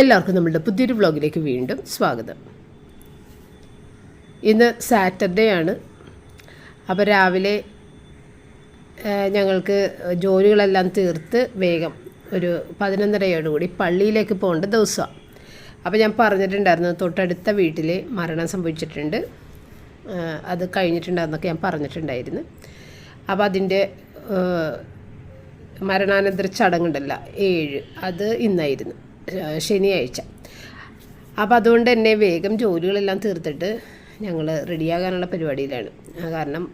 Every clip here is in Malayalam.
എല്ലാവർക്കും നമ്മളുടെ പുതിയൊരു വ്ളോഗിലേക്ക് വീണ്ടും സ്വാഗതം. ഇന്ന് സാറ്റർഡേ ആണ്. അപ്പോൾ രാവിലെ ഞങ്ങൾക്ക് ജോലികളെല്ലാം തീർത്ത് വേഗം ഒരു പതിനൊന്നരയോടുകൂടി പള്ളിയിലേക്ക് പോകേണ്ട ദിവസമാണ് അപ്പോൾ ഞാൻ പറഞ്ഞിട്ടുണ്ടായിരുന്നു തൊട്ടടുത്ത വീട്ടിൽ മരണം സംഭവിച്ചിട്ടുണ്ട്. അത് കഴിഞ്ഞിട്ടുണ്ടായിരുന്നൊക്കെ ഞാൻ പറഞ്ഞിട്ടുണ്ടായിരുന്നു. അപ്പോൾ അതിന്റെ മരണാനന്തര ചടങ്ങുണ്ടല്ല ഏഴ്. അത് ഇന്നായിരുന്നു. ശനിയാഴ്ച. അപ്പോൾ അതുകൊണ്ട് തന്നെ വേഗം ജോലികളെല്ലാം തീർത്തിട്ട് ഞങ്ങൾ റെഡിയാകാനുള്ള പരിപാടിയിലാണ്. കാരണം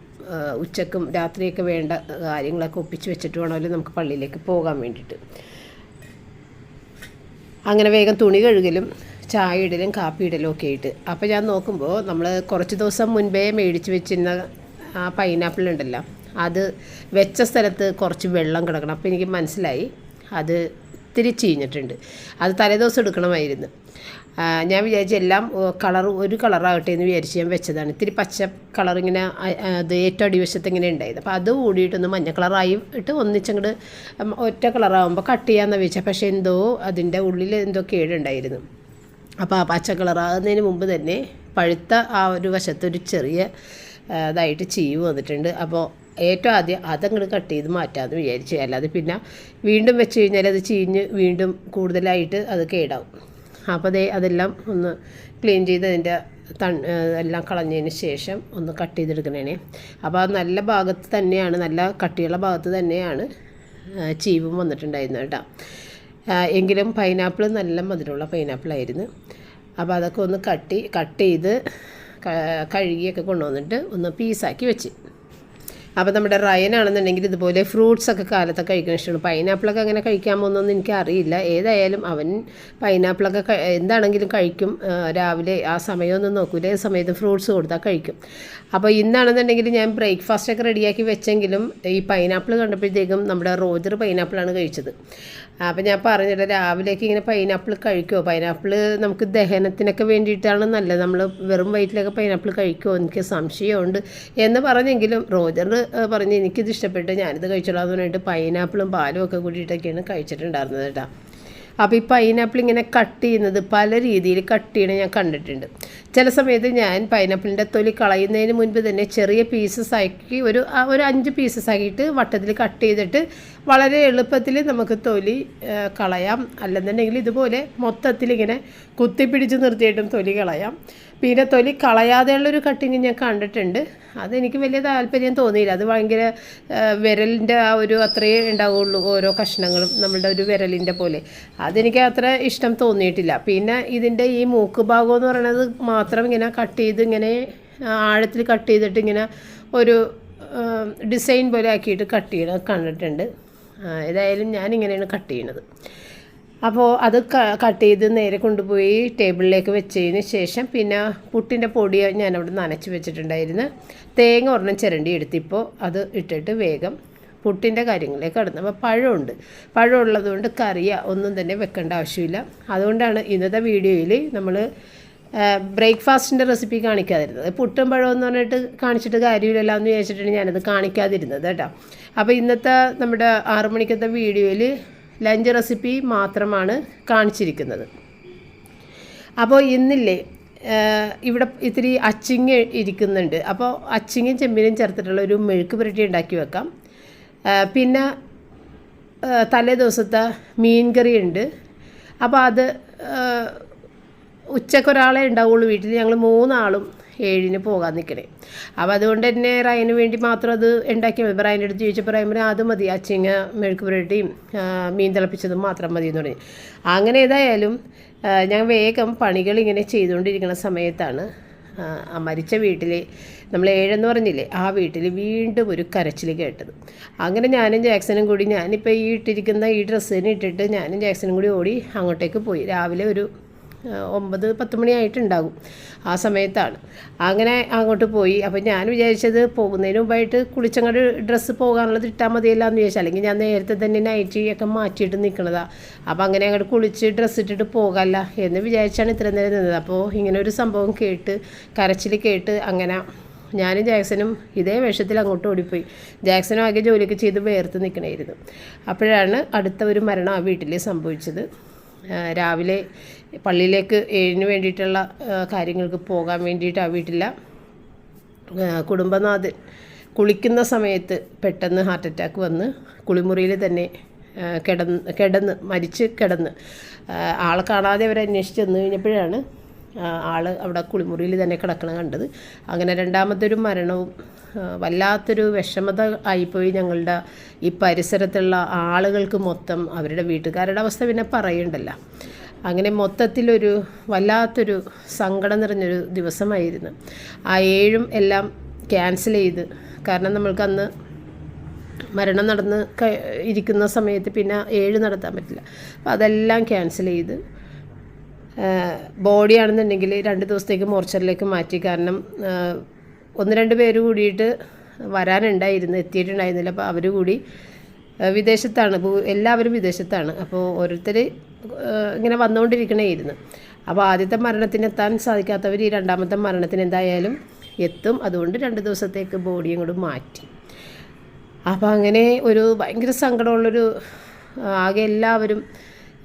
ഉച്ചക്കും രാത്രിയൊക്കെ വേണ്ട കാര്യങ്ങളൊക്കെ ഒപ്പിച്ച് വെച്ചിട്ട് വേണമല്ലോ നമുക്ക് പള്ളിയിലേക്ക് പോകാൻ വേണ്ടിയിട്ട്. അങ്ങനെ വേഗം തുണി കഴുകലും ചായ ഇടലും കാപ്പി ഇടലും ഒക്കെ ആയിട്ട്. അപ്പോൾ ഞാൻ നോക്കുമ്പോൾ നമ്മൾ കുറച്ച് ദിവസം മുൻപേ മേടിച്ച് വെച്ചിരുന്ന ആ പൈനാപ്പിൾ ഉണ്ടല്ലോ അത് വെച്ച സ്ഥലത്ത് കുറച്ച് വെള്ളം കിടക്കണം. അപ്പോൾ എനിക്ക് മനസ്സിലായി അത് ഇത്തിരി ചീഞ്ഞിട്ടുണ്ട്. അത് തലേദിവസം എടുക്കണമായിരുന്നു. ഞാൻ വിചാരിച്ചു എല്ലാം കളർ ഒരു കളറാകട്ടെ എന്ന് വിചാരിച്ച് ഞാൻ വെച്ചതാണ്. ഇത്തിരി പച്ച കളർ ഇങ്ങനെ അത് ഏറ്റവും അടിവശത്ത് ഇങ്ങനെ ഉണ്ടായത്. അപ്പോൾ അത് കൂടിയിട്ടൊന്ന് മഞ്ഞ കളറായി ഇട്ട് ഒന്നിച്ചങ്ങോട്ട് ഒറ്റ കളറാകുമ്പോൾ കട്ട് ചെയ്യാമെന്ന് വെച്ചാൽ പക്ഷേ എന്തോ അതിന്റെ ഉള്ളിൽ എന്തോ കേടുണ്ടായിരുന്നു. അപ്പോൾ ആ പച്ച കളറാകുന്നതിന് മുമ്പ് തന്നെ പഴുത്ത ആ ഒരു വശത്തൊരു ചെറിയ ഇതായിട്ട് ചീവ് വന്നിട്ടുണ്ട്. അപ്പോൾ ഏറ്റവും ആദ്യം അതങ്ങോട്ട് കട്ട് ചെയ്ത് മാറ്റാമെന്ന് വിചാരിച്ചു. അല്ലാതെ പിന്നെ വീണ്ടും വെച്ച് കഴിഞ്ഞാൽ അത് ചീഞ്ഞ് വീണ്ടും കൂടുതലായിട്ട് അത് കേടാവും. അപ്പോൾ അതേ അതെല്ലാം ഒന്ന് ക്ലീൻ ചെയ്ത് അതിന്റെ തൺ എല്ലാം കളഞ്ഞതിന് ശേഷം ഒന്ന് കട്ട് ചെയ്തെടുക്കണേ അപ്പോൾ നല്ല ഭാഗത്ത് തന്നെയാണ് നല്ല കട്ടിയുള്ള ഭാഗത്ത് തന്നെയാണ് ചീവും വന്നിട്ടുണ്ടായിരുന്നത് കേട്ടോ. എങ്കിലും പൈനാപ്പിൾ നല്ല മധുരമുള്ള പൈനാപ്പിളായിരുന്നു അപ്പോൾ അതൊക്കെ ഒന്ന് കട്ടി കട്ട് ചെയ്ത് കഴുകിയൊക്കെ കൊണ്ടുവന്നിട്ട് ഒന്ന് പീസാക്കി വെച്ച്. അപ്പോൾ നമ്മുടെ റയനാണെന്നുണ്ടെങ്കിൽ ഇതുപോലെ ഫ്രൂട്ട്സ് ഒക്കെ കാലത്തൊക്കെ കഴിക്കാൻ ഇഷ്ടമാണ്. പൈനാപ്പിളൊക്കെ അങ്ങനെ കഴിക്കാൻ എനിക്ക് അറിയില്ല. ഏതായാലും അവൻ പൈനാപ്പിളൊക്കെ എന്താണെങ്കിലും കഴിക്കും. രാവിലെ ആ സമയമൊന്നും നോക്കൂല. ഏത് സമയത്തും ഫ്രൂട്ട്സ് കൊടുത്താൽ കഴിക്കും. അപ്പോൾ ഇന്നാണെന്നുണ്ടെങ്കിൽ ഞാൻ ബ്രേക്ക്ഫാസ്റ്റൊക്കെ റെഡിയാക്കി വെച്ചെങ്കിലും ഈ പൈനാപ്പിൾ കണ്ടപ്പോഴത്തേക്കും നമ്മുടെ റോജർ പൈനാപ്പിളാണ് കഴിച്ചത്. അപ്പോൾ ഞാൻ പറഞ്ഞില്ല രാവിലേക്ക് ഇങ്ങനെ പൈനാപ്പിൾ കഴിക്കുമോ പൈനാപ്പിൾ നമുക്ക് ദഹനത്തിനൊക്കെ വേണ്ടിയിട്ടാണ് നല്ലത്. നമ്മൾ വെറും വയറ്റിലൊക്കെ പൈനാപ്പിൾ കഴിക്കുമോ എനിക്ക് സംശയമുണ്ട്. എന്ന് പറഞ്ഞെങ്കിലും ഏഹ്, പറഞ്ഞ് എനിക്കിത് ഇഷ്ടപ്പെട്ട് ഞാനിത് കഴിച്ചോളാം എന്ന് പറഞ്ഞിട്ട് പൈനാപ്പിളും പാലും ഒക്കെ കൂടിയിട്ടൊക്കെയാണ് കഴിച്ചിട്ടുണ്ടായിരുന്നത് കേട്ടോ. അപ്പോൾ ഈ പൈനാപ്പിൾ ഇങ്ങനെ കട്ട് ചെയ്യുന്നത് പല രീതിയിൽ കട്ട് ചെയ്യണത് ഞാൻ കണ്ടിട്ടുണ്ട്. ചില സമയത്ത് ഞാൻ പൈനാപ്പിളിന്റെ തൊലി കളയുന്നതിന് മുൻപ് തന്നെ ചെറിയ പീസസ് ആക്കി ഒരു ഒരു അഞ്ച് പീസസ് ആക്കിയിട്ട് വട്ടത്തിൽ കട്ട് ചെയ്തിട്ട് വളരെ എളുപ്പത്തിൽ നമുക്ക് തൊലി കളയാം. അല്ലെന്നുണ്ടെങ്കിൽ ഇതുപോലെ മൊത്തത്തിൽ ഇങ്ങനെ കുത്തിപ്പിടിച്ച് നിർത്തിയിട്ടും തൊലി കളയാം. പിന്നെ തൊലി കളയാതെയുള്ളൊരു കട്ടിങ് ഞാൻ കണ്ടിട്ടുണ്ട്. അതെനിക്ക് വലിയ താല്പര്യം തോന്നിയില്ല. അത് ഭയങ്കര വിരലിന്റെ ആ ഒരു അത്രയേ ഉണ്ടാവുള്ളൂ ഓരോ കഷ്ണങ്ങളും നമ്മളുടെ ഒരു വിരലിന്റെ പോലെ. അതെനിക്ക് അത്ര ഇഷ്ടം തോന്നിയിട്ടില്ല. പിന്നെ ഇതിന്റെ ഈ മൂക്ക് ഭാഗം എന്ന് പറയുന്നത് മാത്രം ഇങ്ങനെ കട്ട് ചെയ്ത് ഇങ്ങനെ ആഴത്തിൽ കട്ട് ചെയ്തിട്ട് ഇങ്ങനെ ഒരു ഡിസൈൻ പോലെ ആക്കിയിട്ട് കട്ട് ചെയ്യണത് കണ്ടിട്ടുണ്ട്. ഏതായാലും ഞാനിങ്ങനെയാണ് കട്ട് ചെയ്യണത് അപ്പോൾ അത് കട്ട് ചെയ്ത് നേരെ കൊണ്ടുപോയി ടേബിളിലേക്ക് വെച്ചതിന് ശേഷം പിന്നെ പുട്ടിന്റെ പൊടി അവിടെ നനച്ച് വെച്ചിട്ടുണ്ടായിരുന്നു. തേങ്ങ ഒരെണ്ണം ചിരണ്ടി എടുത്തിപ്പോൾ അത് ഇട്ടിട്ട് വേഗം പുട്ടിന്റെ കാര്യങ്ങളിലേക്ക് കടന്നു. അപ്പോൾ പഴമുണ്ട്. പഴം ഉള്ളതുകൊണ്ട് കറിയ ഒന്നും തന്നെ വെക്കേണ്ട ആവശ്യമില്ല. അതുകൊണ്ടാണ് ഇന്നത്തെ വീഡിയോയിൽ നമ്മൾ ബ്രേക്ക്ഫാസ്റ്റിന്റെ റെസിപ്പി കാണിക്കാതിരുന്നത്. പുട്ടും പഴം എന്ന് പറഞ്ഞിട്ട് കാണിച്ചിട്ട് കാര്യമില്ലല്ലോ എന്ന് വിചാരിച്ചിട്ടാണ് ഞാനത് കാണിക്കാതിരുന്നത് കേട്ടോ. അപ്പോൾ ഇന്നത്തെ നമ്മുടെ ആറു മണിക്കത്തെ വീഡിയോയിൽ ലഞ്ച് റെസിപ്പി മാത്രമാണ് കാണിച്ചിരിക്കുന്നത്. അപ്പോൾ ഇന്നില്ലേ ഇവിടെ ഇത്തിരി അച്ചിങ്ങ ഇരിക്കുന്നുണ്ട്. അപ്പോൾ അച്ചിങ്ങും ചെമ്മീനും ചേർത്തിട്ടുള്ള ഒരു മെഴുക്ക് പുരട്ടി ഉണ്ടാക്കി വെക്കാം. പിന്നെ തലേ ദിവസത്തെ മീൻ കറി ഉണ്ട്. അപ്പോൾ അത് ഉച്ചക്കൊരാളെ ഉണ്ടാവുള്ളൂ വീട്ടിൽ ഞങ്ങൾ മൂന്നാളും ഏഴിന് പോകാൻ നിൽക്കണേ. അപ്പോൾ അതുകൊണ്ട് തന്നെ റയന് വേണ്ടി മാത്രം അത് ഉണ്ടാക്കിയാൽ മതി. റയന്റെ അടുത്ത് ചോദിച്ചപ്പോൾ റയൻ പറഞ്ഞു അത് മതി അച്ചിങ്ങ മെഴുക്ക് പുരട്ടിയും മീൻ തിളപ്പിച്ചതും മാത്രം മതി എന്ന് പറഞ്ഞു. അങ്ങനെ ഏതായാലും ഞാൻ വേഗം പണികൾ ഇങ്ങനെ ചെയ്തുകൊണ്ടിരിക്കുന്ന സമയത്താണ് ആ, മരിച്ച വീട്ടിൽ നമ്മൾ ഏഴെന്ന് പറഞ്ഞില്ലേ ആ വീട്ടിൽ വീണ്ടും ഒരു കരച്ചിൽ കേട്ടത്. അങ്ങനെ ഞാനും ജാക്സനും കൂടി ഞാനിപ്പോൾ ഈ ഇട്ടിരിക്കുന്ന ഈ ഡ്രസ്സിന് ഇട്ടിട്ട് ഞാനും ജാക്സനും കൂടി ഓടി അങ്ങോട്ടേക്ക് പോയി. രാവിലെ ഒരു ഒമ്പത് പത്ത് മണിയായിട്ടുണ്ടാകും ആ സമയത്താണ്. അങ്ങനെ അങ്ങോട്ട് പോയി. അപ്പം ഞാൻ വിചാരിച്ചത് പോകുന്നതിന് മുമ്പായിട്ട് കുളിച്ചങ്ങോട്ട് ഡ്രസ്സ് പോകാനുള്ളത് ഇട്ടാൽ മതിയല്ലോ എന്ന് വിചാരിച്ചു. അല്ലെങ്കിൽ ഞാൻ നേരത്തെ തന്നെ നൈറ്റി ഒക്കെ മാറ്റിയിട്ട് നിൽക്കണതാണ് അപ്പോൾ അങ്ങനെ അങ്ങോട്ട് കുളിച്ച് ഡ്രസ്സ് ഇട്ടിട്ട് പോകല്ല എന്ന് വിചാരിച്ചാണ് ഇത്രയും നേരം നിന്നത്. അപ്പോൾ ഇങ്ങനെ ഒരു സംഭവം കേട്ട് കരച്ചിൽ കേട്ട് അങ്ങനെ ഞാനും ജാക്സനും ഇതേ വേഷത്തിൽ അങ്ങോട്ട് ഓടിപ്പോയി. ജാക്സനും ആകെ ജോലിയൊക്കെ ചെയ്ത് വേർത്ത് നിൽക്കണമായിരുന്നു അപ്പോഴാണ് അടുത്ത ഒരു മരണം ആ വീട്ടിൽ സംഭവിച്ചത്. രാവിലെ പള്ളിയിലേക്ക് ഏഴിന് വേണ്ടിയിട്ടുള്ള കാര്യങ്ങൾക്ക് പോകാൻ വേണ്ടിയിട്ട് ആ വീട്ടിലെ കുടുംബനാഥൻ കുളിക്കുന്ന സമയത്ത് പെട്ടെന്ന് ഹാർട്ട് അറ്റാക്ക് വന്ന് കുളിമുറിയിൽ തന്നെ കിടന്ന് കിടന്ന് മരിച്ച് കിടന്ന് ആളെ കാണാതെ അവരന്വേഷിച്ച് അന്വേഷിച്ച് ചെന്ന് കഴിഞ്ഞപ്പോഴാണ് ആ, ആൾ അവിടെ കുളിമുറിയിൽ തന്നെ കിടക്കണം കണ്ടത്. അങ്ങനെ രണ്ടാമത്തെ ഒരു മരണവും വല്ലാത്തൊരു വിഷമത ആയിപ്പോയി ഞങ്ങളുടെ ഈ പരിസരത്തുള്ള ആളുകൾക്ക് മൊത്തം. അവരുടെ വീട്ടുകാരുടെ അവസ്ഥ പിന്നെ പറയണ്ടല്ലോ. അങ്ങനെ മൊത്തത്തിലൊരു വല്ലാത്തൊരു സങ്കടം നിറഞ്ഞൊരു ദിവസമായിരുന്നു. ആ ഏഴും എല്ലാം ക്യാൻസൽ ചെയ്ത് കാരണം നമ്മൾക്കന്ന് മരണം നടന്ന് ഇരിക്കുന്ന സമയത്ത് പിന്നെ ഏഴ് നടത്താൻ പറ്റില്ല. അപ്പോൾ അതെല്ലാം ക്യാൻസൽ ചെയ്ത് ബോഡി ആണെന്നുണ്ടെങ്കിൽ രണ്ട് ദിവസത്തേക്ക് മോർച്ചറിലേക്ക് മാറ്റി. കാരണം ഒന്ന് രണ്ട് പേര് കൂടിയിട്ട് വരാനുണ്ടായിരുന്നു എത്തിയിട്ടുണ്ടായിരുന്നില്ല. അപ്പോൾ അവർ കൂടി വിദേശത്താണ്. എല്ലാവരും വിദേശത്താണ്. അപ്പോൾ ഓരോരുത്തർ ഇങ്ങനെ വന്നുകൊണ്ടിരിക്കണേയിരുന്നു അപ്പോൾ ആദ്യത്തെ മരണത്തിന് എത്താൻ സാധിക്കാത്തവർ ഈ രണ്ടാമത്തെ മരണത്തിന് എന്തായാലും എത്തും. അതുകൊണ്ട് രണ്ട് ദിവസത്തേക്ക് ബോഡിയും കൂടി മാറ്റി. അപ്പോൾ അങ്ങനെ ഒരു ഭയങ്കര സങ്കടമുള്ളൊരു ആകെ എല്ലാവരും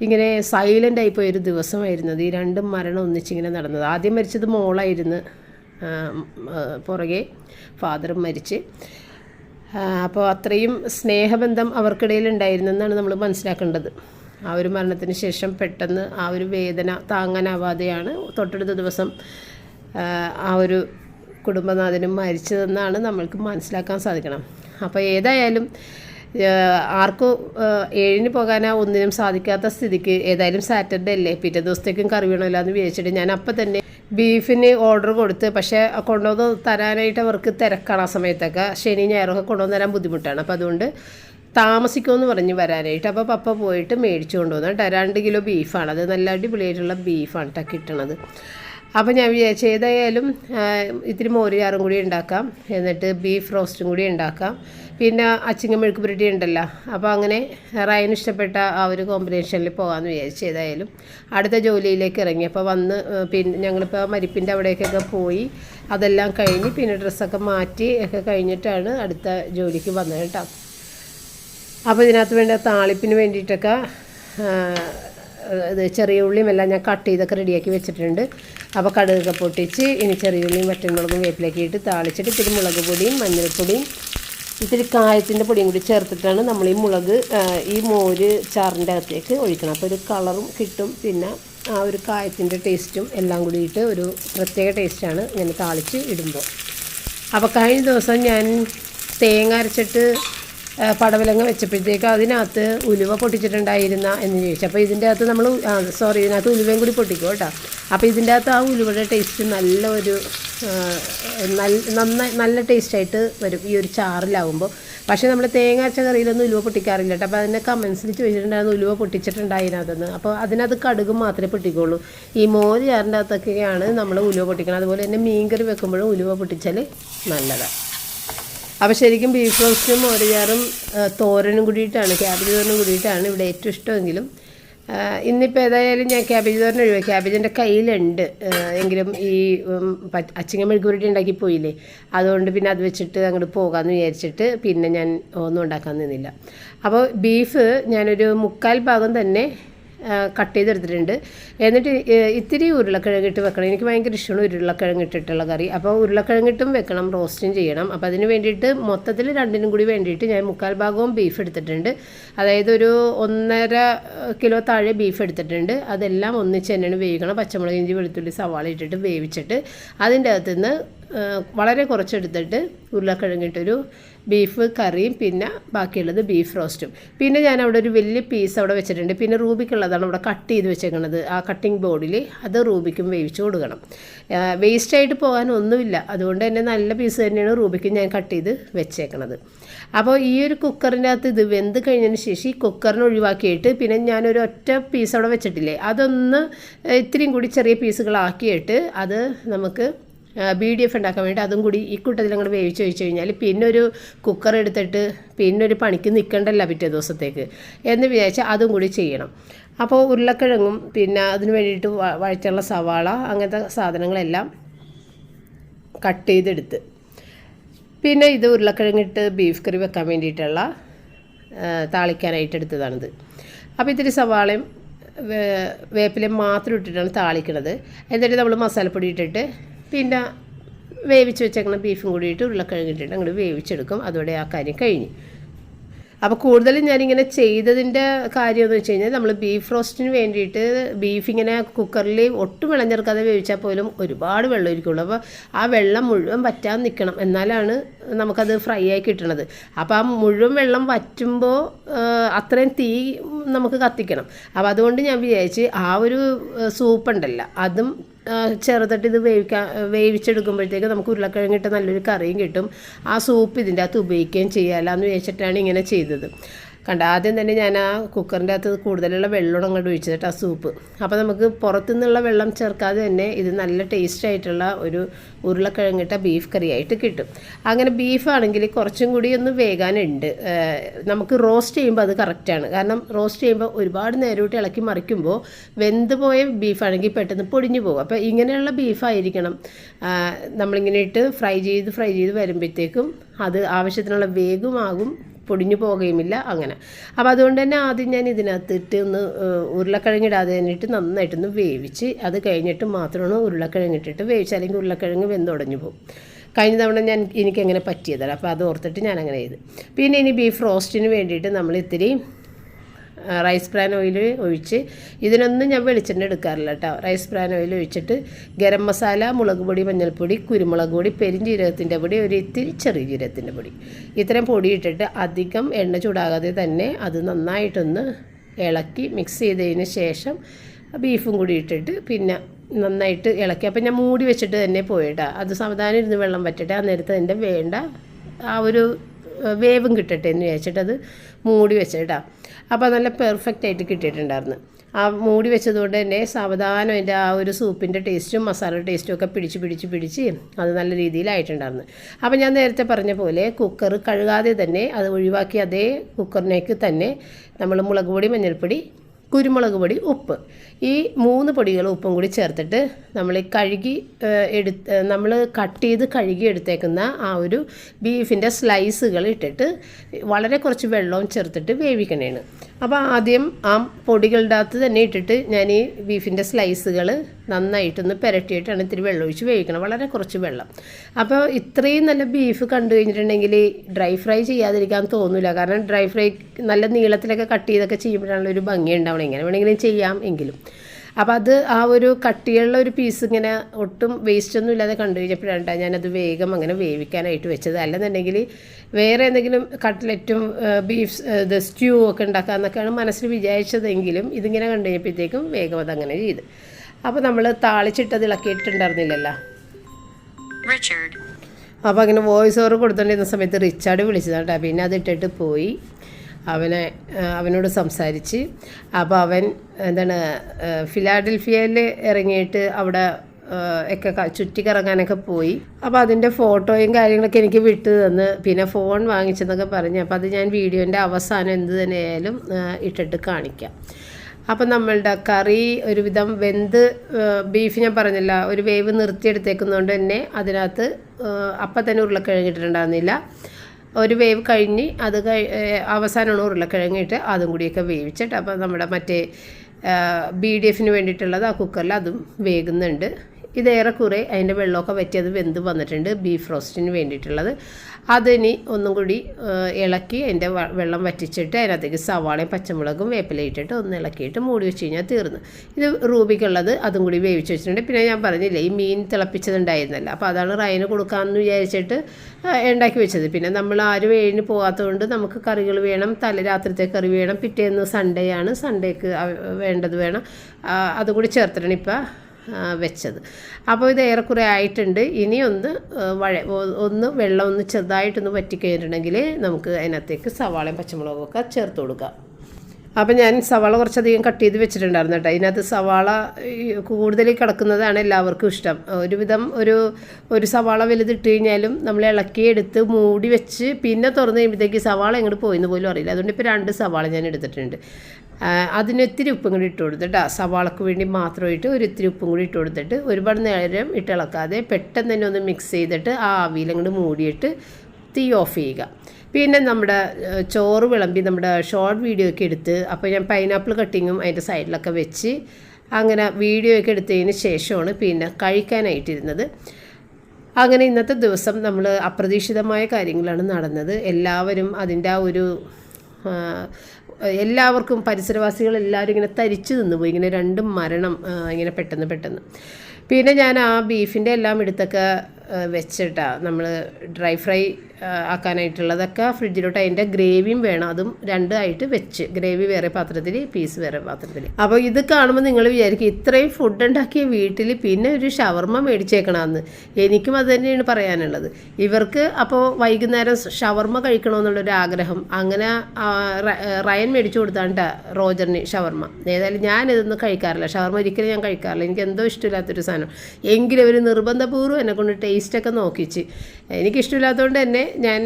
ഇങ്ങനെ സൈലന്റ് ആയിപ്പോയ ഒരു ദിവസമായിരുന്നത്. ഈ രണ്ടും മരണം ഒന്നിച്ചിങ്ങനെ നടന്നത്. ആദ്യം മരിച്ചത് മോളായിരുന്നു. പുറകെ ഫാദറും മരിച്ച്. അപ്പോൾ അത്രയും സ്നേഹബന്ധം അവർക്കിടയിൽ ഉണ്ടായിരുന്നെന്നാണ് നമ്മൾ മനസ്സിലാക്കേണ്ടത്. ആ ഒരു മരണത്തിന് ശേഷം പെട്ടെന്ന് ആ ഒരു വേദന താങ്ങാനാവാതെയാണ് തൊട്ടടുത്ത ദിവസം ആ, ഒരു കുടുംബനാഥനും മരിച്ചതെന്നാണ് നമ്മൾക്ക് മനസ്സിലാക്കാൻ സാധിക്കണം. അപ്പോൾ ഏതായാലും ആർക്കും ഏഴിന് പോകാനാ ഒന്നിനും സാധിക്കാത്ത സ്ഥിതിക്ക് ഏതായാലും സാറ്റർഡേ അല്ലേ? പിറ്റേ ദിവസത്തേക്കും കറി വേണമല്ലോ എന്ന് വിചാരിച്ചിട്ട് ഞാൻ അപ്പം തന്നെ ബീഫിന് ഓർഡർ കൊടുത്ത് പക്ഷേ കൊണ്ടുവന്ന് തരാനായിട്ട് അവർക്ക് തിരക്കാണ് ആ സമയത്തൊക്കെ. ശനി ഞായറൊക്കെ കൊണ്ടുവന്ന് തരാൻ ബുദ്ധിമുട്ടാണ്. അപ്പോൾ അതുകൊണ്ട് താമസിക്കുമെന്ന് പറഞ്ഞ് വരാനായിട്ട് അപ്പോൾ പപ്പ പോയിട്ട് മേടിച്ചു കൊണ്ടുവന്നു കേട്ടോ. രണ്ട് കിലോ ബീഫാണ്. അത് നല്ല അടിപൊളിയായിട്ടുള്ള ബീഫാണ് കേട്ടോ കിട്ടണത്. അപ്പോൾ ഞാൻ വിചാരിച്ചു ഏതായാലും ഇത്തിരി മോരുചാറും കൂടി ഉണ്ടാക്കാം. എന്നിട്ട് ബീഫ് റോസ്റ്റും കൂടി ഉണ്ടാക്കാം. പിന്നെ അച്ചിങ്ങ മെഴുക്ക് പുരട്ടി ഉണ്ടല്ലോ. അപ്പോൾ അങ്ങനെ റയന് ഇഷ്ടപ്പെട്ട ആ ഒരു കോമ്പിനേഷനിൽ പോകാമെന്ന് വിചാരിച്ചു. ഏതായാലും അടുത്ത ജോലിയിലേക്ക് ഇറങ്ങി. അപ്പോൾ വന്ന് പിന്നെ ഞങ്ങളിപ്പോൾ മരിപ്പിന്റെ അവിടേക്കൊക്കെ പോയി. അതെല്ലാം കഴിഞ്ഞ് പിന്നെ ഡ്രസ്സൊക്കെ മാറ്റി ഒക്കെ കഴിഞ്ഞിട്ടാണ് അടുത്ത ജോലിക്ക് വന്നത് കേട്ടോ. അപ്പോൾ ഇതിനകത്ത് വേണ്ട താളിപ്പിന് വേണ്ടിയിട്ടൊക്കെ ഇത് ചെറിയ ഉള്ളിയും എല്ലാം ഞാൻ കട്ട് ചെയ്തൊക്കെ റെഡിയാക്കി വെച്ചിട്ടുണ്ട്. അപ്പോൾ കടുകൊക്കെ പൊട്ടിച്ച് ഇനി ചെറിയ ഉള്ളിയും വറ്റൻമുളകും വേപ്പിലേക്ക് ഇട്ട് താളിച്ചിട്ട് ഇത്തിരി മുളക് പൊടിയും മഞ്ഞൾപ്പൊടിയും ഇത്തിരി കായത്തിന്റെ പൊടിയും കൂടി ചേർത്തിട്ടാണ് നമ്മൾ ഈ മുളക് ഈ മോര് ചാറിന്റെ അകത്തേക്ക് ഒഴിക്കണം. അപ്പോൾ ഒരു കളറും കിട്ടും. പിന്നെ ആ ഒരു കായത്തിന്റെ ടേസ്റ്റും എല്ലാം കൂടിയിട്ട് ഒരു പ്രത്യേക ടേസ്റ്റാണ് ഇങ്ങനെ താളിച്ച് ഇടുമ്പോൾ. അപ്പോൾ കഴിഞ്ഞ ദിവസം ഞാൻ തേങ്ങ അരച്ചിട്ട് പടവലങ്ങ വെച്ചപ്പോഴത്തേക്ക് അതിനകത്ത് ഉലുവ പൊട്ടിച്ചിട്ടുണ്ടായിരുന്ന എന്ന് ചോദിച്ചു. അപ്പോൾ ഇതിന്റെ അകത്ത് നമ്മൾ സോറി ഇതിനകത്ത് ഉലുവയും കൂടി പൊട്ടിക്കും കേട്ടോ. അപ്പോൾ ഇതിന്റെ അകത്ത് ആ ഉലുവയുടെ ടേസ്റ്റ് നല്ല ഒരു നല്ല നന്നായി നല്ല ടേസ്റ്റായിട്ട് വരും ഈ ഒരു ചാറിലാവുമ്പോൾ പക്ഷേ നമ്മൾ തേങ്ങ അരച്ച കറിയിലൊന്നും ഉലുവ പൊട്ടിക്കാറില്ല കേട്ടോ. അപ്പോൾ അതിന്റെ കമൻസിൽ ചോദിച്ചിട്ടുണ്ടായിരുന്നു ഉലുവ പൊട്ടിച്ചിട്ടുണ്ടായിരുന്നതെന്ന് അപ്പോൾ അതിനകത്ത് കടുക് മാത്രമേ പൊട്ടിക്കുള്ളൂ. ഈ മോര് ചാറിന്റെ അകത്തൊക്കെയാണ് നമ്മൾ ഉലുവ പൊട്ടിക്കണം അതുപോലെ തന്നെ മീൻകറി വെക്കുമ്പോഴും ഉലുവ പൊട്ടിച്ചാൽ നല്ലതാണ് അപ്പോൾ ശരിക്കും ബീഫ് റോസ്റ്റും മോരുചാറും തോരനും കൂടിയിട്ടാണ് ക്യാബേജ് തോരനും കൂടിയിട്ടാണ് ഇവിടെ ഏറ്റവും ഇഷ്ടമെങ്കിലും. ഇന്നിപ്പോൾ ഏതായാലും ഞാൻ ക്യാബേജ് തോരൻ ഒഴിവാ. ക്യാബേജിന്റെ കയ്യിലുണ്ട്. എങ്കിലും ഈ അച്ചിങ്ങ മെഴുകുരുട്ടി ഉണ്ടാക്കി പോയില്ലേ? അതുകൊണ്ട് പിന്നെ അത് വെച്ചിട്ട് അങ്ങോട്ട് പോകാമെന്ന് വിചാരിച്ചിട്ട് പിന്നെ ഞാൻ ഒന്നും ഉണ്ടാക്കാൻ നിന്നില്ല. അപ്പോൾ ബീഫ് ഞാനൊരു മുക്കാൽ ഭാഗം തന്നെ കട്ട് ചെയ്തെടുത്തിട്ടുണ്ട്. എന്നിട്ട് ഇത്തിരി ഉരുളക്കിഴങ്ങിട്ട് വെക്കണം. എനിക്ക് ഭയങ്കര ഇഷ്ടമാണ് ഉരുളക്കിഴങ്ങ് ഇട്ടിട്ടുള്ള കറി. അപ്പോൾ ഉരുളക്കിഴങ്ങിട്ടും വെക്കണം റോസ്റ്റും ചെയ്യണം. അപ്പോൾ അതിന് വേണ്ടിയിട്ട് മൊത്തത്തിൽ രണ്ടിനും കൂടി വേണ്ടിയിട്ട് ഞാൻ മുക്കാൽ ഭാഗവും ബീഫ് എടുത്തിട്ടുണ്ട്. അതായത് ഒരു ഒന്നര കിലോ താഴെ ബീഫ് എടുത്തിട്ടുണ്ട്. അതെല്ലാം ഒന്നിച്ച് തന്നെയാണ് വേവിക്കണം. പച്ചമുളക് ഇഞ്ചി വെളുത്തുള്ളി സവാള ഇട്ടിട്ട് വേവിച്ചിട്ട് അതിന്റെ അകത്ത് നിന്ന് ആ, വളരെ കുറച്ചെടുത്തിട്ട് ഉരുളക്കിഴങ്ങിട്ടൊരു ബീഫ് കറിയും പിന്നെ ബാക്കിയുള്ളത് ബീഫ് റോസ്റ്റും. പിന്നെ ഞാൻ അവിടെ ഒരു വലിയ പീസ് അവിടെ വെച്ചിട്ടുണ്ട്. പിന്നെ റൂബിക്കുള്ളതാണ് അവിടെ കട്ട് ചെയ്ത് വെച്ചേക്കണത്. ആ കട്ടിംഗ് ബോർഡിൽ അത് റൂബിക്കും വേവിച്ച് കൊടുക്കണം. വേസ്റ്റായിട്ട് പോകാൻ ഒന്നുമില്ല. അതുകൊണ്ട് തന്നെ നല്ല പീസ് തന്നെയാണ് റൂബിക്കും ഞാൻ കട്ട് ചെയ്ത് വെച്ചേക്കണത്. അപ്പോൾ ഈ ഒരു കുക്കറിന്റെ അകത്ത് ഇത് വെന്ത് കഴിഞ്ഞതിന് ശേഷം ഈ കുക്കറിന് ഒഴിവാക്കിയിട്ട് പിന്നെ ഞാനൊരു ഒറ്റ പീസ് അവിടെ വെച്ചിട്ടില്ലേ? അതൊന്ന് ഇത്രയും കൂടി ചെറിയ പീസുകളാക്കിയിട്ട് അത് നമുക്ക് ബി ഡി എഫ് ഉണ്ടാക്കാൻ വേണ്ടി അതും കൂടി ഈ കൂട്ടത്തിൽ അങ്ങോട്ട് വേവിച്ച് വെച്ച് കഴിഞ്ഞാൽ പിന്നെ ഒരു കുക്കർ എടുത്തിട്ട് പിന്നെ ഒരു പണിക്ക് നിൽക്കണ്ടല്ല പിറ്റേ ദിവസത്തേക്ക് എന്ന് വിചാരിച്ച് അതും കൂടി ചെയ്യണം. അപ്പോൾ ഉരുളക്കിഴങ്ങും പിന്നെ അതിന് വേണ്ടിയിട്ട് വഴറ്റുള്ള സവാള അങ്ങനത്തെ സാധനങ്ങളെല്ലാം കട്ട് ചെയ്തെടുത്ത്. പിന്നെ ഇത് ഉരുളക്കിഴങ്ങിട്ട് ബീഫ് കറി വെക്കാൻ വേണ്ടിയിട്ടുള്ള താളിക്കാനായിട്ട് എടുത്തതാണിത്. അപ്പോൾ ഇത്തിരി സവാളയും വേപ്പിലയും മാത്രം ഇട്ടിട്ടാണ് താളിക്കണത്. എന്നിട്ട് നമ്മൾ മസാലപ്പൊടി ഇട്ടിട്ട് പിന്നെ വേവിച്ച് വെച്ചേക്കുന്ന ബീഫും കൂടി ഇട്ട് ഉരുളക്കിഴങ്ങ് ഇട്ടിട്ട് അങ്ങോട്ട് വേവിച്ചെടുക്കും. അതോടെ ആ കാര്യം കഴിഞ്ഞു. അപ്പോൾ കൂടുതലും ഞാനിങ്ങനെ ചെയ്തതിന്റെ കാര്യം എന്ന് വെച്ച് കഴിഞ്ഞാൽ നമ്മൾ ബീഫ് റോസ്റ്റിന് വേണ്ടിയിട്ട് ബീഫ് ഇങ്ങനെ കുക്കറിൽ ഒട്ടും വെള്ളം വേവിച്ചാൽ പോലും ഒരുപാട് വെള്ളം ഇരിക്കുള്ളൂ അപ്പോൾ ആ വെള്ളം മുഴുവൻ വറ്റാൻ നിൽക്കണം എന്നാലാണ് നമുക്കത് ഫ്രൈ ആയി കിട്ടണത്. അപ്പോൾ ആ മുഴുവൻ വെള്ളം വറ്റുമ്പോൾ അത്രയും തീ നമുക്ക് കത്തിക്കണം. അപ്പോൾ അതുകൊണ്ട് ഞാൻ വിചാരിച്ച് ആ ഒരു സൂപ്പ് ഉണ്ടല്ലോ അതും ചെറുതട്ട് ഇത് വേവിക്കാൻ വേവിച്ചെടുക്കുമ്പോഴത്തേക്ക് നമുക്ക് ഉരുളക്കിഴങ്ങിട്ട് നല്ലൊരു കറിയും കിട്ടും. ആ സൂപ്പ് ഇതിന്റെ അകത്ത് ഉപയോഗിക്കുകയും ചെയ്യാമല്ലോ എന്ന് വിചാരിച്ചിട്ടാണ് ഇങ്ങനെ ചെയ്തത്. കണ്ട ആദ്യം തന്നെ ഞാൻ ആ കുക്കറിന്റെ അകത്ത് കൂടുതലുള്ള വെള്ളം അങ്ങോട്ട് ഒഴിച്ചിട്ട് ആ സൂപ്പ് അപ്പോൾ നമുക്ക് പുറത്തുനിന്നുള്ള വെള്ളം ചേർക്കാതെ തന്നെ ഇത് നല്ല ടേസ്റ്റ് ആയിട്ടുള്ള ഒരു ഉരുളക്കിഴങ്ങിട്ട ബീഫ് കറി ആയിട്ട് കിട്ടും. അങ്ങനെ ബീഫാണെങ്കിൽ കുറച്ചും കൂടി ഒന്ന് വേകാനുണ്ട്. നമുക്ക് റോസ്റ്റ് ചെയ്യുമ്പോൾ അത് കറക്റ്റാണ് കാരണം റോസ്റ്റ് ചെയ്യുമ്പോൾ ഒരുപാട് നേരോട്ട് ഇളക്കി മറിക്കുമ്പോൾ വെന്ത് പോയ ബീഫാണെങ്കിൽ പെട്ടെന്ന് പൊടിഞ്ഞു പോകും. അപ്പോൾ ഇങ്ങനെയുള്ള ബീഫായിരിക്കണം നമ്മളിങ്ങനെ ഇട്ട് ഫ്രൈ ചെയ്ത് ഫ്രൈ ചെയ്ത് വരുമ്പോഴത്തേക്കും അത് ആവശ്യത്തിനുള്ള വേഗമാകും പൊടിഞ്ഞു പോകുകയുമില്ല അങ്ങനെ. അപ്പോൾ അതുകൊണ്ട് തന്നെ ആദ്യം ഞാൻ ഇതിനകത്തിട്ട് ഒന്ന് ഉരുളക്കിഴങ്ങിടാതെ തന്നിട്ട് നന്നായിട്ടൊന്ന് വേവിച്ച് അത് കഴിഞ്ഞിട്ട് മാത്രമാണ് ഉരുളക്കിഴങ്ങിട്ടിട്ട് വേവിച്ച് അല്ലെങ്കിൽ ഉരുളക്കിഴങ്ങ് വെന്തുടഞ്ഞു പോകും. കഴിഞ്ഞ തവണ ഞാൻ എനിക്കങ്ങനെ പറ്റിയതല്ല അപ്പോൾ അത് ഓർത്തിട്ട് ഞാനങ്ങനെ ചെയ്ത്. പിന്നെ ഇനി ബീഫ് റോസ്റ്റിന് വേണ്ടിയിട്ട് നമ്മൾ ഇത്തിരി റൈസ് ബ്രാൻ ഓയിൽ ഒഴിച്ച് ഇതിനൊന്നും ഞാൻ വെളിച്ചെണ്ണ എടുക്കാറില്ല കേട്ടോ. റൈസ് ബ്രാൻ ഓയിൽ ഒഴിച്ചിട്ട് ഗരം മസാല മുളക് പൊടി മഞ്ഞൾപ്പൊടി കുരുമുളക് പൊടി പെരിഞ്ജീരകത്തിന്റെ പൊടി ഒരു ഇത്തിരി ചെറിയ ജീരകത്തിന്റെ പൊടി. ഇത്രയും പൊടി ഇട്ടിട്ട് അധികം എണ്ണ ചൂടാകാതെ തന്നെ അത് നന്നായിട്ടൊന്ന് ഇളക്കി മിക്സ് ചെയ്തതിന് ശേഷം ബീഫും കൂടി ഇട്ടിട്ട് പിന്നെ നന്നായിട്ട് ഇളക്കി. അപ്പം ഞാൻ മൂടി വെച്ചിട്ട് തന്നെ പോയിട്ടാ. അത് സാവധാനം ഇരുന്ന് വെള്ളം വറ്റട്ടെ. ആ നേരത്തെ എന്റെ വേണ്ട ആ ഒരു വേവും കിട്ടട്ടെ എന്ന് വിചാരിച്ചിട്ട് അത് മൂടി വെച്ചേട്ടാ അപ്പോൾ നല്ല പെർഫെക്റ്റ് ആയിട്ട് കിട്ടിയിട്ടുണ്ടായിരുന്നു. ആ മൂടി വെച്ചതുകൊണ്ട് തന്നെ സാവധാനം അതിന്റെ ആ ഒരു സൂപ്പിന്റെ ടേസ്റ്റും മസാല ടേസ്റ്റും ഒക്കെ പിടിച്ച് പിടിച്ച് പിടിച്ച് അത് നല്ല രീതിയിലായിട്ടുണ്ടായിരുന്നു. അപ്പോൾ ഞാൻ നേരത്തെ പറഞ്ഞ പോലെ കുക്കർ കഴുകാതെ തന്നെ അത് ഒഴിവാക്കി അതേ കുക്കറിനേക്ക് തന്നെ നമ്മൾ മുളക് പൊടി മഞ്ഞൾപ്പൊടി കുരുമുളക് പൊടി ഉപ്പ് ഈ മൂന്ന് പൊടികളും ഉപ്പും കൂടി ചേർത്തിട്ട് നമ്മൾ ഈ കഴുകി എടു എടുത്ത് നമ്മൾ കട്ട് ചെയ്ത് കഴുകി എടുത്തേക്കുന്ന ആ ഒരു ബീഫിന്റെ സ്ലൈസുകൾ ഇട്ടിട്ട് വളരെ കുറച്ച് വെള്ളവും ചേർത്തിട്ട് വേവിക്കണേണ്. അപ്പോൾ ആദ്യം ആ പൊടികളുടെ അകത്ത് തന്നെ ഇട്ടിട്ട് ഞാൻ ഈ ബീഫിന്റെ സ്ലൈസുകൾ നന്നായിട്ടൊന്ന് പുരട്ടിയിട്ടാണ് ഇത്തിരി വെള്ളം ഒഴിച്ച് വേവിക്കണം വളരെ കുറച്ച് വെള്ളം. അപ്പോൾ ഇത്രയും നല്ല ബീഫ് കണ്ടു കഴിഞ്ഞിട്ടുണ്ടെങ്കിൽ ഡ്രൈ ഫ്രൈ ചെയ്യാതിരിക്കാൻ തോന്നില്ല കാരണം ഡ്രൈ ഫ്രൈ നല്ല നീളത്തിലൊക്കെ കട്ട് ചെയ്തൊക്കെ ചെയ്യുമ്പോഴാണല്ലോ ഒരു ഭംഗി ഉണ്ടാവണം എങ്ങനെ വേണമെങ്കിലും ചെയ്യാം എങ്കിലും. അപ്പോൾ അത് ആ ഒരു കട്ടിയുള്ള ഒരു പീസ് ഇങ്ങനെ ഒട്ടും വേസ്റ്റ് ഒന്നും ഇല്ലാതെ കണ്ടു കഴിഞ്ഞപ്പോഴാണ് ഞാനത് വേഗം അങ്ങനെ വേവിക്കാനായിട്ട് വെച്ചത്. അല്ലെന്നുണ്ടെങ്കിൽ വേറെ എന്തെങ്കിലും കട്ട്ലറ്റും ബീഫ് ഇത് സ്റ്റ്യൂ ഒക്കെ ഉണ്ടാക്കാമെന്നൊക്കെയാണ് മനസ്സിൽ വിചാരിച്ചതെങ്കിലും ഇതിങ്ങനെ കണ്ടു കഴിഞ്ഞപ്പോഴത്തേക്കും വേഗം അതങ്ങനെ ചെയ്ത്. അപ്പോൾ നമ്മൾ താളിച്ചിട്ടത് ഇളക്കിയിട്ടുണ്ടായിരുന്നില്ലല്ലോ. അപ്പോൾ അങ്ങനെ വോയിസ് ഓവർ കൊടുത്തോണ്ടിരുന്ന സമയത്ത് റിച്ചാർഡ് വിളിച്ചതാണ് കേട്ടോ പിന്നെ അത് ഇട്ടിട്ട് പോയി. അവനെ അവനോട് സംസാരിച്ച്. അപ്പോൾ അവൻ എന്താണ് ഫിലാഡൽഫിയയിൽ ഇറങ്ങിയിട്ട് അവിടെ ഒക്കെ ചുറ്റിക്കറങ്ങാനൊക്കെ പോയി. അപ്പോൾ അതിന്റെ ഫോട്ടോയും കാര്യങ്ങളൊക്കെ എനിക്ക് വിട്ടു തന്ന്. പിന്നെ ഫോൺ വാങ്ങിച്ചെന്നൊക്കെ പറഞ്ഞ്. അപ്പോൾ അത് ഞാൻ വീഡിയോന്റെ അവസാനം എന്ത് തന്നെയായാലും ഇട്ടിട്ട് കാണിക്കാം. അപ്പം നമ്മളുടെ കറി ഒരുവിധം വെന്ത് ബീഫ് ഞാൻ പറഞ്ഞില്ല ഒരു വേവ് നിർത്തിയെടുത്തേക്കുന്നതുകൊണ്ട് തന്നെ അതിനകത്ത് അപ്പം തന്നെ ഉരുളക്കിഴങ്ങ് ഇട്ടിട്ടുണ്ടായിരുന്നില്ല. ഒരു വേവ് കഴിഞ്ഞ് അത് അവസാനമാണ് ഉരുളക്കിഴങ്ങിട്ട് അതും കൂടിയൊക്കെ വേവിച്ചിട്ട് അപ്പോൾ നമ്മുടെ മറ്റേ ബി ഡി എഫിന് വേണ്ടിയിട്ടുള്ളത് ആ കുക്കറിൽ അതും വേകുന്നുണ്ട്. ഇത് ഏറെക്കുറെ അതിന്റെ വെള്ളമൊക്കെ വറ്റി അത് വെന്ത് വന്നിട്ടുണ്ട് ബീഫ് റോസ്റ്റിന് വേണ്ടിയിട്ടുള്ളത്. അതിനി ഒന്നും കൂടി ഇളക്കി അതിന്റെ വെള്ളം വറ്റിച്ചിട്ട് അതിനകത്തേക്ക് സവാളയും പച്ചമുളകും വേപ്പില ഇട്ടിട്ട് ഒന്ന് ഇളക്കിയിട്ട് മൂടി വെച്ച് കഴിഞ്ഞാൽ തീർന്നു. ഇത് റൂബിക്കുള്ളത് അതും കൂടി വേവിച്ച് വെച്ചിട്ടുണ്ട്. പിന്നെ ഞാൻ പറഞ്ഞില്ലേ ഈ മീൻ തിളപ്പിച്ചതുണ്ടായിരുന്നല്ലോ. അപ്പോൾ അതാണ് റൈന് കൊടുക്കാമെന്ന് വിചാരിച്ചിട്ട് ഉണ്ടാക്കി വെച്ചത്. പിന്നെ നമ്മൾ ആരും ഏഴിന് പോകാത്തതുകൊണ്ട് നമുക്ക് കറികൾ വേണം തല രാത്രിത്തെ കറി വേണം പിറ്റേന്ന് സൺഡേ ആണ് സൺഡേക്ക് വേണ്ടത് വേണം. അതുകൂടി അതും കൂടി ചേർത്തിട്ടാണ് ഇപ്പോൾ ആ, വെച്ചത്. അപ്പോൾ ഇത് ഏറെക്കുറെ ആയിട്ടുണ്ട്. ഇനി ഒന്ന് വഴ ഒന്ന് വെള്ളം ഒന്ന് ചെറുതായിട്ടൊന്ന് വറ്റിക്കഴിഞ്ഞിട്ടുണ്ടെങ്കിൽ നമുക്ക് അതിനകത്തേക്ക് സവാളയും പച്ചമുളകൊക്കെ ചേർത്ത് കൊടുക്കാം. അപ്പം ഞാൻ സവാള കുറച്ചധികം കട്ട് ചെയ്ത് വെച്ചിട്ടുണ്ടായിരുന്നു കേട്ടോ. ഇതിനകത്ത് സവാള കൂടുതൽ കിടക്കുന്നതാണ് എല്ലാവർക്കും ഇഷ്ടം. ഒരുവിധം ഒരു ഒരു സവാള വലുതിട്ട് കഴിഞ്ഞാലും നമ്മൾ ഇളക്കി എടുത്ത് മൂടി വെച്ച് പിന്നെ തുറന്ന് കഴിയുമ്പോഴത്തേക്ക് സവാള എങ്ങോട്ട് പോയെന്ന് പോലും അറിയില്ല. അതുകൊണ്ട് ഇപ്പോൾ രണ്ട് സവാള ഞാൻ എടുത്തിട്ടുണ്ട്. ആ, അതിന് ഇത്തിരി ഉപ്പും കൂടി ഇട്ട് കൊടുത്തിട്ട് സവാളക്ക് വേണ്ടി മാത്രമായിട്ട് ഒരു ഇത്തിരി ഉപ്പും കൂടി ഇട്ട് കൊടുത്തിട്ട് ഒരുപാട് നേരം ഇട്ടിളക്കാതെ പെട്ടെന്ന് തന്നെ ഒന്ന് മിക്സ് ചെയ്തിട്ട് ആ ആവിയിലങ്ങോട്ട് മൂടിയിട്ട് തീ ഓഫ് ചെയ്യുക. പിന്നെ നമ്മുടെ ചോറ് വിളമ്പി നമ്മുടെ ഷോർട്ട് വീഡിയോ ഒക്കെ എടുത്ത് അപ്പോൾ ഞാൻ പൈനാപ്പിൾ കട്ടിങ്ങും അതിന്റെ സൈഡിലൊക്കെ വെച്ച് അങ്ങനെ വീഡിയോ ഒക്കെ എടുത്തതിന് ശേഷമാണ് പിന്നെ കഴിക്കാനായിട്ടിരുന്നത്. അങ്ങനെ ഇന്നത്തെ ദിവസം നമ്മൾ അപ്രതീക്ഷിതമായ കാര്യങ്ങളാണ് നടന്നത്. എല്ലാവരും അതിന്റെ ആ ഒരു എല്ലാവർക്കും പരിസരവാസികൾ എല്ലാവരും ഇങ്ങനെ തരിച്ചു നിന്നുപോയി. ഇങ്ങനെ രണ്ടും മരണം ഇങ്ങനെ പെട്ടെന്ന് പെട്ടെന്ന്. പിന്നെ ഞാൻ ആ ബീഫിന്റെ എല്ലാം എടുത്തൊക്കെ ആ, വെച്ചിട്ടാ നമ്മൾ ഡ്രൈ ഫ്രൈ ആക്കാനായിട്ടുള്ളതൊക്കെ ഫ്രിഡ്ജിലോട്ട് അതിന്റെ ഗ്രേവിയും വേണം. അതും രണ്ടായിട്ട് വെച്ച്. ഗ്രേവി വേറെ പാത്രത്തിൽ പീസ് വേറെ പാത്രത്തിൽ അപ്പോൾ ഇത് കാണുമ്പോൾ നിങ്ങൾ വിചാരിക്കും ഇത്രയും ഫുഡ് ഉണ്ടാക്കിയ വീട്ടിൽ പിന്നെ ഒരു ഷവർമ്മ മേടിച്ചേക്കണമെന്ന് എനിക്കും അത് തന്നെയാണ് പറയാനുള്ളത്. ഇവർക്ക് അപ്പോൾ വൈകുന്നേരം ഷവർമ്മ കഴിക്കണമെന്നുള്ളൊരു ആഗ്രഹം. അങ്ങനെ റയൻ മേടിച്ചു കൊടുത്താണ്ട റോജറിന് ഷവർമ്മ. ഏതായാലും ഞാൻ ഇതൊന്നും കഴിക്കാറില്ല. ഷവർമ്മ ഒരിക്കലും ഞാൻ കഴിക്കാറില്ല. എനിക്ക് എന്തോ ഇഷ്ടമില്ലാത്തൊരു സാധനം. എങ്കിലും ഒരു നിർബന്ധപൂർവം എന്നെ കൊണ്ട് ടേസ്റ്റൊക്കെ നോക്കിച്ച്. എനിക്കിഷ്ടമില്ലാത്തതുകൊണ്ട് തന്നെ ഞാൻ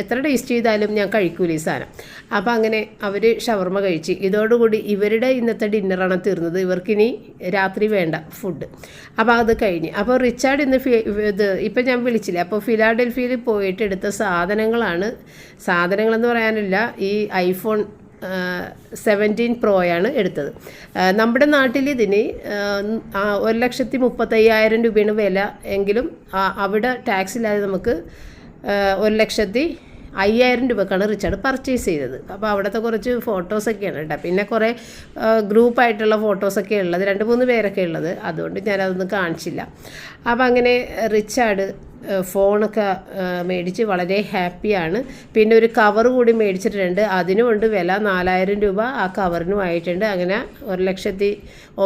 എത്ര ടേസ്റ്റ് ചെയ്താലും ഞാൻ കഴിക്കൂല ഈ സാധനം. അപ്പോൾ അങ്ങനെ അവർ ഷവർമ്മ കഴിച്ച്. ഇതോടുകൂടി ഇവരുടെ ഇന്നത്തെ ഡിന്നറാണ് തീർന്നത്. ഇവർക്കിനി രാത്രി വേണ്ട ഫുഡ് അപ്പോൾ അത് കഴിഞ്ഞ്. അപ്പോൾ റിച്ചാർഡ് ഇന്ന് ഇത് ഇപ്പം ഞാൻ വിളിച്ചില്ല? അപ്പോൾ ഫിലാഡൽഫിയയിൽ പോയിട്ട് എടുത്ത സാധനങ്ങളാണ് സാധനങ്ങളെന്ന് പറയാനില്ല. ഈ ഐഫോൺ സെവന്റീൻ പ്രോയാണ് എടുത്തത്. നമ്മുടെ നാട്ടിൽ ഇതിന് ഒരു ലക്ഷത്തി മുപ്പത്തയ്യായിരം രൂപയാണ് വില എങ്കിലും അവിടെ ടാക്സ് ഇല്ലാതെ നമുക്ക് ഒരു ലക്ഷത്തി അയ്യായിരം രൂപക്കാണ് റിച്ചാർഡ് പർച്ചേസ് ചെയ്തത്. അപ്പോൾ അവിടുത്തെ കുറച്ച് ഫോട്ടോസൊക്കെയാണ് കേട്ടോ. പിന്നെ കുറേ ഗ്രൂപ്പായിട്ടുള്ള ഫോട്ടോസൊക്കെ ഉള്ളത്. രണ്ട് മൂന്ന് പേരൊക്കെ ഉള്ളത്. അതുകൊണ്ട് ഞാനതൊന്നും കാണിച്ചില്ല. അപ്പോൾ അങ്ങനെ റിച്ചാർഡ് ഫോണൊക്കെ മേടിച്ച് വളരെ ഹാപ്പിയാണ് പിന്നെ ഒരു കവർ കൂടി മേടിച്ചിട്ടുണ്ട്. അതിനുമുണ്ട് വില നാലായിരം രൂപ. ആ കവറിനും ആയിട്ടുണ്ട്. അങ്ങനെ ഒരു ലക്ഷത്തി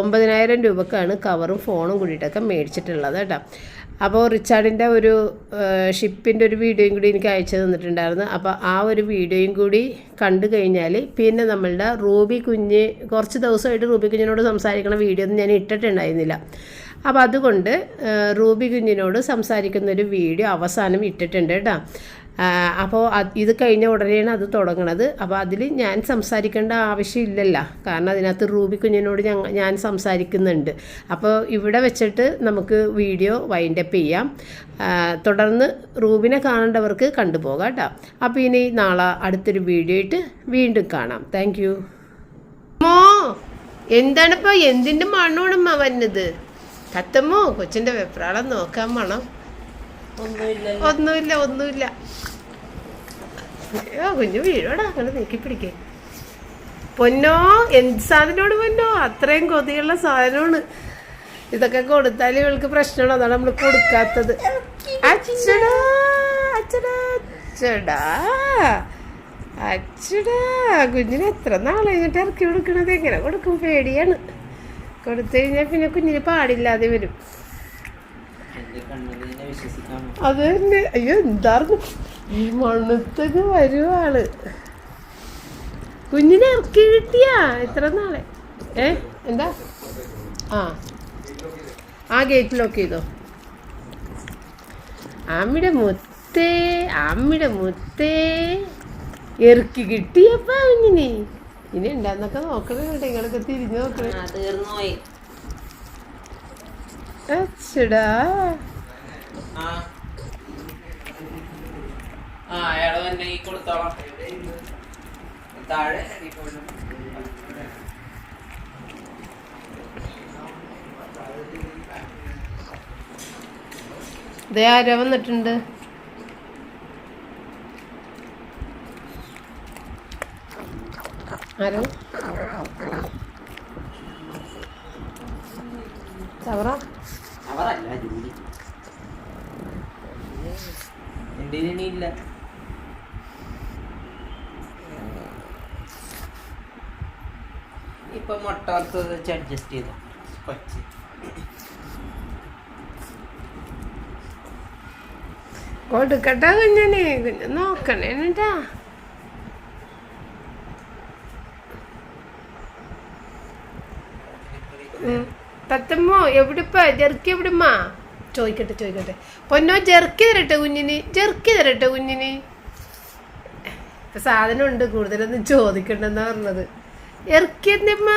ഒമ്പതിനായിരം രൂപക്കാണ് കവറും ഫോണും കൂടിയിട്ടൊക്കെ മേടിച്ചിട്ടുള്ളത് കേട്ടോ. അപ്പോൾ റിച്ചാർഡിന്റെ ഒരു ഷിപ്പിന്റെ ഒരു വീഡിയോയും കൂടി എനിക്ക് അയച്ചു തന്നിട്ടുണ്ടായിരുന്നു. അപ്പോൾ ആ ഒരു വീഡിയോയും കൂടി കണ്ടു കഴിഞ്ഞാൽ പിന്നെ നമ്മളുടെ റൂബി കുഞ്ഞ് കുറച്ച് ദിവസമായിട്ട് റൂബി കുഞ്ഞിനോട് സംസാരിക്കുന്ന വീഡിയോ ഒന്നും ഞാൻ ഇട്ടിട്ടുണ്ടായിരുന്നില്ല. അപ്പോൾ അതുകൊണ്ട് റൂബി കുഞ്ഞിനോട് സംസാരിക്കുന്നൊരു വീഡിയോ അവസാനം ഇട്ടിട്ടുണ്ട് കേട്ടോ. അപ്പോൾ ഇത് കഴിഞ്ഞ ഉടനെയാണ് അത് തുടങ്ങണത്. അപ്പോൾ അതിൽ ഞാൻ സംസാരിക്കേണ്ട ആവശ്യമില്ലല്ലോ. കാരണം അതിനകത്ത് റൂബി കുഞ്ഞിനോട് ഞാൻ സംസാരിക്കുന്നുണ്ട്. അപ്പോൾ ഇവിടെ വെച്ചിട്ട് നമുക്ക് വീഡിയോ വൈൻഡപ്പ് ചെയ്യാം. തുടർന്ന് റൂബിനെ കാണേണ്ടവർക്ക് കണ്ടുപോകാം കേട്ടോ. അപ്പോൾ ഇനി നാളെ അടുത്തൊരു വീഡിയോ ആയിട്ട് വീണ്ടും കാണാം. താങ്ക് യു മോ എന്താണിപ്പോൾ എന്തിന്റെ മണ്ണോണമ്മ വന്നത്? കത്തമ്മോ കൊച്ചിന്റെ വെപ്രാളം നോക്കാൻ വേണം ഒന്നുമില്ല ഒന്നുമില്ല. കുഞ്ഞു വീഴോടാ അങ്ങനെ നീക്കി പിടിക്കേ. പൊന്നോ എന്ത് സാധനമാണ് പൊന്നോ? അത്രയും കൊതിയുള്ള സാധനമാണ്. ഇതൊക്കെ കൊടുത്താൽ ഇവൾക്ക് പ്രശ്നമാണ്. അതാണ് നമ്മൾ കൊടുക്കാത്തത്. അച്ചടാ അച്ചടാ അച്ചടാ അച്ചടാ. കുഞ്ഞിന് എത്ര നാളെ കഴിഞ്ഞിട്ട് ഇറക്കി കൊടുക്കണത്? എങ്ങനെ കൊടുക്കും? പേടിയാണ്. കൊടുത്തു കഴിഞ്ഞാൽ പിന്നെ കുഞ്ഞിന് പാടില്ലാതെ വരും. അത് തന്നെ. അയ്യോ എന്താർന്നു ഈ മണ്ണത്തേക്ക് വരുവാൾ. കുഞ്ഞിനെ ഇറക്കി കിട്ടിയാ എത്ര നാളെ? ഏ എന്താ? ആ. ആ ഗേറ്റ് ലോക്ക് ചെയ്തോ? അമ്മിയുടെ മുത്തേ അമ്മിയുടെ മുത്തേ. ഇറക്കി കിട്ടിയപ്പാ കുഞ്ഞിനെ. ഇനി ഉണ്ടാന്നൊക്കെ നോക്കണേ കേട്ടോ. നിങ്ങളൊക്കെ തിരിഞ്ഞു നോക്കണേ. അച്ചടാ. ദേ ആരോ വന്നിട്ടുണ്ട്. ആരോ? ചവറ? അവരല്ല ജൂലി. ഇപ്പൊ മുട്ട വറുത്തത് വെച്ച് അഡ്ജസ്റ്റ് ചെയ്തോ. കൊച്ച്. കൊടുക്കട്ടെ കുഞ്ഞനെ നോക്കണേ എന്നിട്ടാ തത്തമ്മോ എവിടെപ്പോ? ജെർക്കി എവിടുമ്മാ? ചോദിക്കട്ടെ ചോദിക്കട്ടെ പൊന്നോ ജെർക്കി തരട്ടെ കുഞ്ഞിന്? ജെർക്കി തരട്ടെ കുഞ്ഞിന്? ഇപ്പൊ സാധനം ഉണ്ട് കൂടുതലൊന്നും ചോദിക്കണ്ടെന്നാ പറഞ്ഞത്. ഇറക്കി എന്തമ്മ?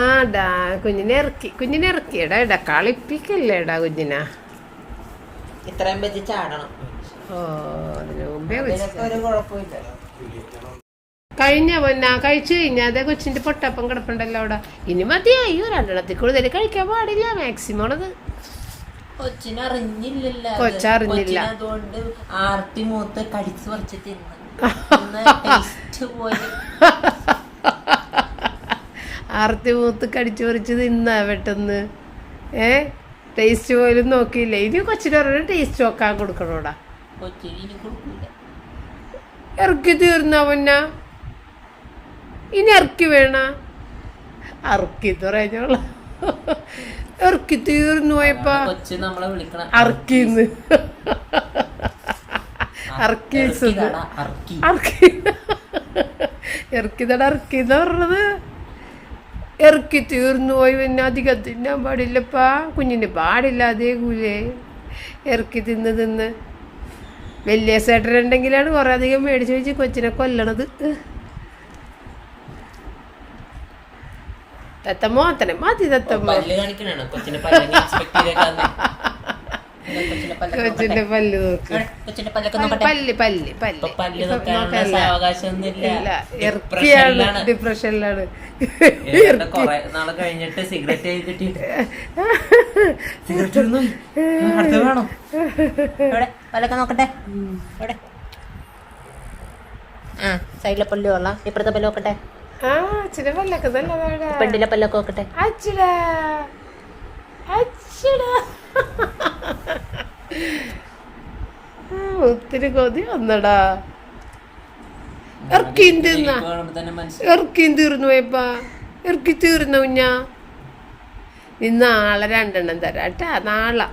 ആ ഡാ കുഞ്ഞിനെ ഇറക്കി കുഞ്ഞിനെ ഇറക്കി എടാ എടാ കളിപ്പിക്കല്ലേ എടാ കുഞ്ഞിനാ. ഇത്രയും വെച്ച് ചാടണം. ഓ അതിന് മുമ്പേ ഒരു കഴിഞ്ഞ പൊന്ന കഴിച്ചു കഴിഞ്ഞാൽ അതേ കൊച്ചിന്റെ പൊട്ടപ്പം കിടപ്പുണ്ടല്ലോ അവിടെ. ഇനി മതിയായി രണ്ടെണ്ണത്തിൽ കൂടുതൽ കഴിക്കാൻ പാടില്ല മാക്സിമം ഉള്ളത്. കൊച്ചിനറിഞ്ഞില്ലല്ലോ അത്. കൊച്ചറിഞ്ഞില്ല. കൊച്ചിനതുകൊണ്ട് ആർത്തി മൂത്ത് കടിച്ചു പറിച്ച് ആർത്തി മൂത്ത് കടിച്ചു പറിച്ച് തിന്നാ പെട്ടെന്ന്. ഏ? ടേസ്റ്റ് പോലും നോക്കിയില്ല. ഇനി കൊച്ചിന് പറഞ്ഞ ടേസ്റ്റ് നോക്കാൻ കൊടുക്കണോടാ കൊച്ചിന് ഇറക്കി തീർന്ന പൊന്ന? ഇനി ഇറക്കി വേണ? അറക്കി പറഞ്ഞോള ഇറക്കി തീർന്നു പോയപ്പോ കൊച്ചു നമ്മളെ വിളിക്കണം. അറക്കിന്ന്. അറക്കി അറക്കി ഇറക്കിതട ഇറക്കിന്ന് പറഞ്ഞത്. ഇറക്കി തീർന്നു പോയി പിന്നെ അധികം തിന്നാൻ പാടില്ലപ്പാ. കുഞ്ഞിന് പാടില്ല അതേ കൂലേ. ഇറക്കി തിന്ന് തിന്ന്. വലിയ സേട്ടനുണ്ടെങ്കിലാണ് കുറേ അധികം മേടിച്ച് വെച്ച് കൊച്ചിനെ കൊല്ലണത്. തത്തമ്മോ? അത്തനെ മതി തത്തമ്മോ. കൊച്ചിന്റെ പല്ല് നോക്ക്. കൊച്ചിന്റെ പല്ലൊക്കെ നോക്കട്ടെ. പല്ല് പല്ല് പല്ല്. നോക്കാനില്ല. ഇറക്കിയാണ്. ഡിപ്രഷനിലാണ്. ഡിപ്രഷനിലാണ് ഏതാണ്ട് കൊറേ നാൾ കഴിഞ്ഞിട്ട് സിഗരറ്റ് കിട്ടിയിട്ട്. സിഗരറ്റ് വേണോ? പല്ലൊക്കെ നോക്കട്ടെ. ഇവിടെ ആ സൈഡിലെ പല്ല് കൊള്ളാം. ഇപ്പുറത്തെ പല്ല് നോക്കട്ടെ. പെണ്ണിലെ പല്ലൊക്കെ നോക്കട്ടെ. ഒത്തിരി കൊതി വന്നടാ. മനസ്സിലായി ഇറക്കിയും തീർന്നു പോയപ്പാ ഇറക്കി തീർന്നു ഞാ ഇന്ന് നാളെ രണ്ടെണ്ണം തരാം കേട്ടാ നാളെ.